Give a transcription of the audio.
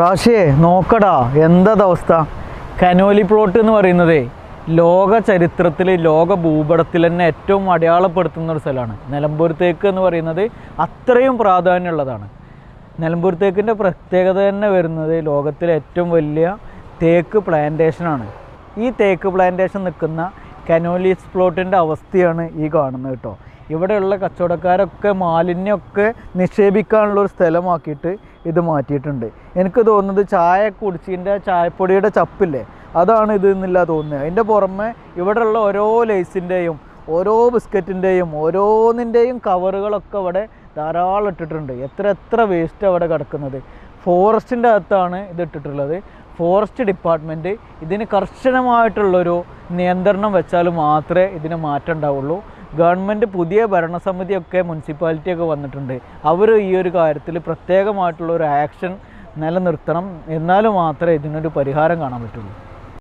റാഷിയെ നോക്കടാ എന്താ അവസ്ഥ? കനോലി പ്ലോട്ട് എന്ന് പറയുന്നതേ ലോക ചരിത്രത്തിൽ ലോക ഭൂപടത്തിൽ തന്നെ ഏറ്റവും അടയാളപ്പെടുത്തുന്ന ഒരു സ്ഥലമാണ്. നിലമ്പൂർ തേക്ക് എന്ന് പറയുന്നത് അത്രയും പ്രാധാന്യമുള്ളതാണ്. നിലമ്പൂർ തേക്കിന്റെ പ്രത്യേകത തന്നെ വരുന്നത് ലോകത്തിലെ ഏറ്റവും വലിയ തേക്ക് പ്ലാന്റേഷനാണ് ഈ തേക്ക് പ്ലാന്റേഷൻ നിൽക്കുന്ന കനോലീസ് പ്ലോട്ടിന്റെ അവസ്ഥയാണ് ഈ കാണുന്നത് കേട്ടോ. ഇവിടെയുള്ള കച്ചവടക്കാരൊക്കെ മാലിന്യമൊക്കെ നിക്ഷേപിക്കാനുള്ള ഒരു സ്ഥലമാക്കിയിട്ട് ഇത് മാറ്റിയിട്ടുണ്ട്. എനിക്ക് തോന്നുന്നത് ചായ കുടിച്ചിന്റെ ചായപ്പൊടിയുടെ ചപ്പില്ലേ? അതാണ് ഇത് എന്നില്ല തോന്നുന്നത്. അതിന്റെ പുറമെ ഇവിടെയുള്ള ഓരോ ലേസിന്റെയും ഓരോ ബിസ്ക്കറ്റിന്റെയും ഓരോന്നിന്റെയും കവറുകളൊക്കെ അവിടെ ധാരാളം ഇട്ടിട്ടുണ്ട്. എത്ര എത്ര വേസ്റ്റ് അവിടെ കിടക്കുന്നത്. ഫോറസ്റ്റിന്റെ അകത്താണ് ഇത് ഇട്ടിട്ടുള്ളത്. ഫോറസ്റ്റ് ഡിപ്പാർട്ട്മെന്റ് ഇതിന് കർശനമായിട്ടുള്ളൊരു നിയന്ത്രണം വെച്ചാൽ മാത്രമേ ഇതിന് മാറ്റം ഉണ്ടാവുള്ളൂ. ഗവൺമെന്റ് പുതിയ ഭരണസമിതിയൊക്കെ മുനിസിപ്പാലിറ്റിയൊക്കെ വന്നിട്ടുണ്ട്. അവർ ഈ ഒരു കാര്യത്തിൽ പ്രത്യേകമായിട്ടുള്ള ഒരു ആക്ഷൻ നിലനിർത്തണം. എന്നാൽ മാത്രമേ ഇതിനൊരു പരിഹാരം കാണാൻ പറ്റുള്ളൂ.